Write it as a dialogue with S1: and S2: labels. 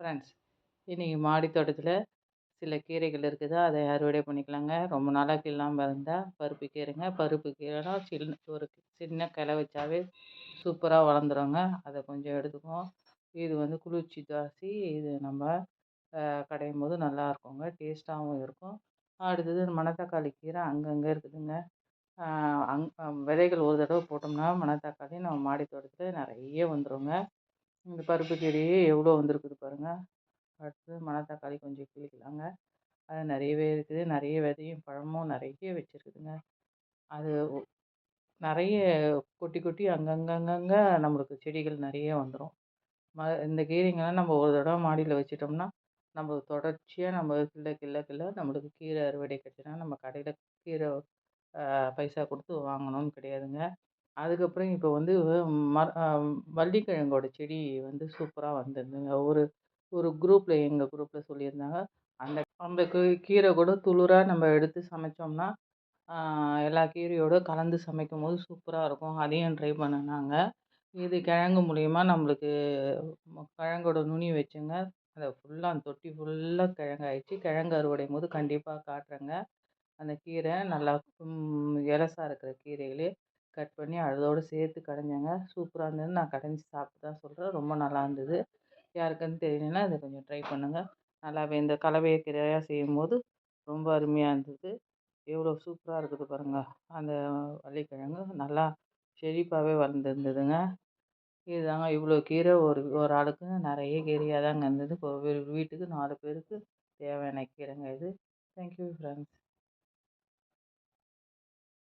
S1: Friends இன்றைக்கி மாடி தோட்டத்தில் சில கீரைகள் இருக்குது. அதை அறுவடை பண்ணிக்கலாங்க. ரொம்ப நாளாக இல்லாமல் இருந்தால் பருப்பு கீரைங்க. பருப்பு கீரைனா சின்ன ஒரு சின்ன கிளை வச்சாவே சூப்பராக வளர்ந்துருங்க. அதை கொஞ்சம் எடுத்துக்குவோம். இது வந்து குளிர்ச்சி ஜாஸ்தி இது நம்ம கடையும் போது நல்லா இருக்குங்க. டேஸ்ட்டாகவும் இருக்கும். அடுத்தது மணத்தக்காளி கீரை அங்கங்கே இருக்குதுங்க. அங் விதைகள் ஒரு தடவை போட்டோம்னா மணத்தக்காளி நம்ம மாடி தோட்டத்தில் நிறைய வந்துடுங்க இந்த பருப்பு கீரையே எவ்வளோ வந்திருக்குது பாருங்கள் அடுத்து மணத்தக்காளி கொஞ்சம் கிளிக்கலாங்க அது நிறையவே இருக்குது. நிறைய விதையும் பழமும் நிறைய வச்சுருக்குதுங்க. அது நிறைய கொட்டி கொட்டி அங்கங்கங்கங்க நம்மளுக்கு செடிகள் நிறைய வந்துடும் ம இந்த கீரைங்கெல்லாம் நம்ம ஒரு தடவை மாடியில் வச்சிட்டோம்னா நம்மளுக்கு தொடர்ச்சியாக நம்ம கிள்ள கிள்ள கிள்ள நம்மளுக்கு கீரை அறுவடை கிடச்சினா நம்ம கடையில் கீரை பைசா கொடுத்து வாங்கணும்னு கிடையாதுங்க. அதுக்கப்புறம் இப்போ வந்து மர வள்ளிக்கிழங்கோட செடி வந்து சூப்பராக வந்திருந்துங்க. ஒரு ஒரு குரூப்பில் எங்கள் குரூப்பில் சொல்லியிருந்தாங்க. அந்த அந்த கீரை கூட துளிராக நம்ம எடுத்து சமைச்சோம்னா எல்லா கீரையோடு கலந்து சமைக்கும் போது சூப்பராக இருக்கும். அதையும் ட்ரை பண்ணினாங்க. இது கிழங்கு மூலிமா நம்மளுக்கு கிழங்கோட நுனி வச்சுங்க. அதை ஃபுல்லாக அந்த தொட்டி ஃபுல்லாக கிழங்கு ஆயிடுச்சு கிழங்கு அறுவடையும் போது கண்டிப்பாக காட்டுறேங்க. அந்த கீரை நல்லா இலசா இருக்கிற கீரைகளே கட் பண்ணி அதோடு சேர்த்து கடைஞ்சேங்க. சூப்பராக இருந்தது நான் கடைஞ்சி சாப்பிட்டு தான் சொல்கிறேன் ரொம்ப நல்லா இருந்தது. யாருக்குன்னு தெரியலனா இதை கொஞ்சம் ட்ரை பண்ணுங்கள் நல்லாவே இந்த கலவையை கீரையாக செய்யும்போது ரொம்ப அருமையாக இருந்தது. எவ்வளோ சூப்பராக இருக்குது பாருங்கள் அந்த வள்ளிக்கிழங்கு நல்லா செழிப்பாகவே வளர்ந்துருந்ததுங்க. இதுதாங்க இவ்வளோ கீரை. ஒரு ஒரு ஆளுக்கு நிறைய கீரையாக தாங்க இருந்தது. ஒரு வீட்டுக்கு நாலு பேருக்கு தேவையான கீரைங்க இது. Thank you friends